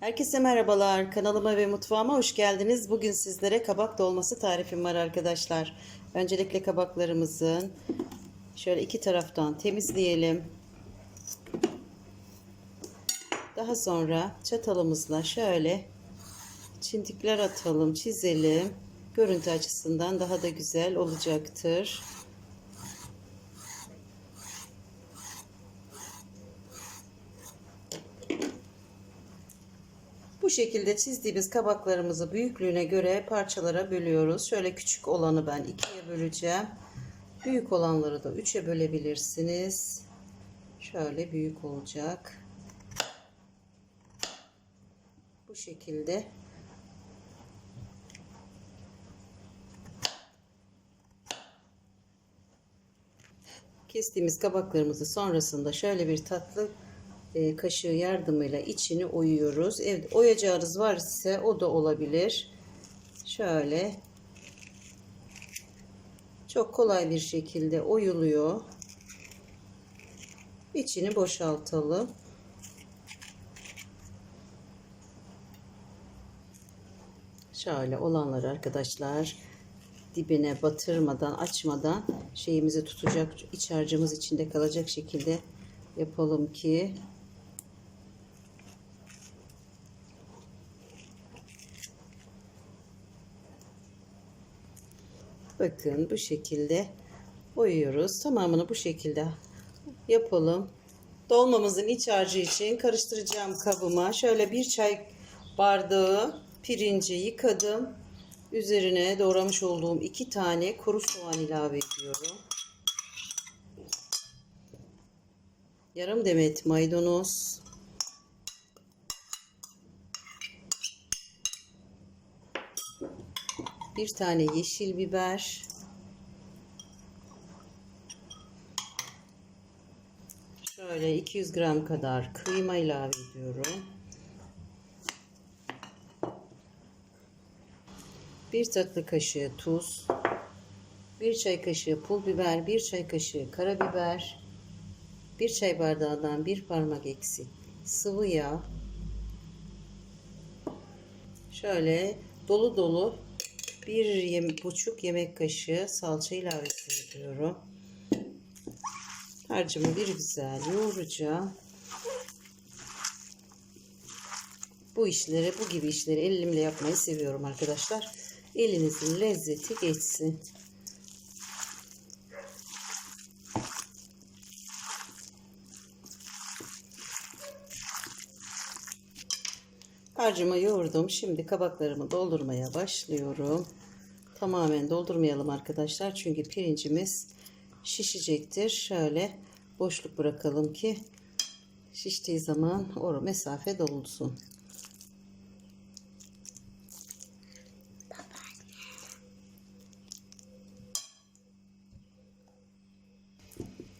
Herkese merhabalar. Kanalıma ve mutfağıma hoş geldiniz. Bugün sizlere kabak dolması tarifim var arkadaşlar. Öncelikle kabaklarımızın şöyle iki taraftan temizleyelim. Daha sonra çatalımızla şöyle çintikler atalım, çizelim. Görüntü açısından daha da güzel olacaktır. Bu şekilde çizdiğimiz kabaklarımızı büyüklüğüne göre parçalara bölüyoruz. Şöyle küçük olanı ben ikiye böleceğim. Büyük olanları da üçe bölebilirsiniz. Şöyle büyük olacak. Bu şekilde. Kestiğimiz kabaklarımızı sonrasında şöyle bir tatlı e, kaşığı yardımıyla içini oyuyoruz. Evet, oyacağınız var ise o da olabilir. Şöyle çok kolay bir şekilde oyuluyor. İçini boşaltalım. Şöyle olanları arkadaşlar dibine batırmadan açmadan şeyimizi tutacak iç harcımız içinde kalacak şekilde yapalım ki bakın bu şekilde oyuyoruz tamamını bu şekilde yapalım. Dolmamızın iç harcı için karıştıracağım kabıma şöyle bir çay bardağı pirinci yıkadım. Üzerine doğramış olduğum iki tane kuru soğan ilave ediyorum. Yarım demet maydanoz bir tane yeşil biber. Şöyle 200 gram kadar kıyma ilave ediyorum. Bir tatlı kaşığı tuz. Bir çay kaşığı pul biber. Bir çay kaşığı karabiber. Bir çay bardağından bir parmak eksik sıvı yağ. Şöyle dolu dolu bir buçuk yemek kaşığı salça ilavesi ediyorum. Harcımı bir güzel yoğuracağım. Bu işleri, bu gibi işleri elimle yapmayı seviyorum arkadaşlar. Elinizin lezzeti geçsin. Harcımı yoğurdum. Şimdi kabaklarımı doldurmaya başlıyorum. Tamamen doldurmayalım arkadaşlar. Çünkü pirincimiz şişecektir. Şöyle boşluk bırakalım ki şiştiği zaman o mesafe dolsun.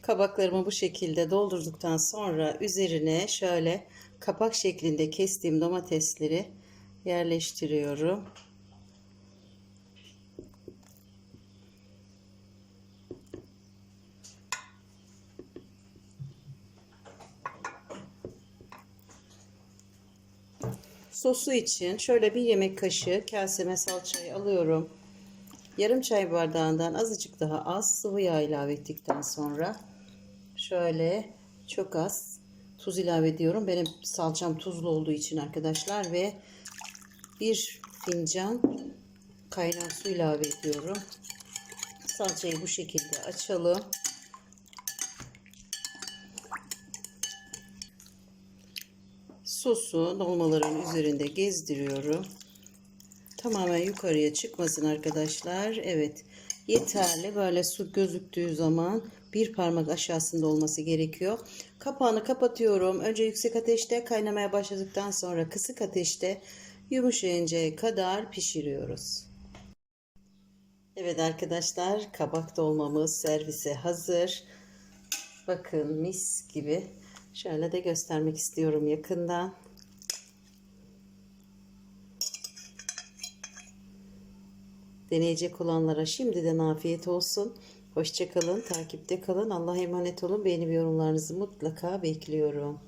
Kabaklarımı bu şekilde doldurduktan sonra üzerine şöyle kapak şeklinde kestiğim domatesleri yerleştiriyorum. Sosu için şöyle bir yemek kaşığı kaseme salçayı alıyorum. Yarım çay bardağından azıcık daha az sıvı yağ ilave ettikten sonra şöyle çok az tuz ilave ediyorum. Benim salçam tuzlu olduğu için arkadaşlar ve bir fincan kaynar su ilave ediyorum. Salçayı bu şekilde açalım. Sosu dolmaların üzerinde gezdiriyorum. Tamamen yukarıya çıkmasın arkadaşlar. Evet yeterli. Böyle su gözüktüğü zaman bir parmak aşağısında olması gerekiyor. Kapağını kapatıyorum. Önce yüksek ateşte kaynamaya başladıktan sonra kısık ateşte yumuşayıncaya kadar pişiriyoruz. Evet arkadaşlar kabak dolmamız servise hazır. Bakın mis gibi. Şöyle de göstermek istiyorum yakından. Deneyecek olanlara şimdiden afiyet olsun. Hoşçakalın, takipte kalın. Allah'a emanet olun. Beğeni ve yorumlarınızı mutlaka bekliyorum.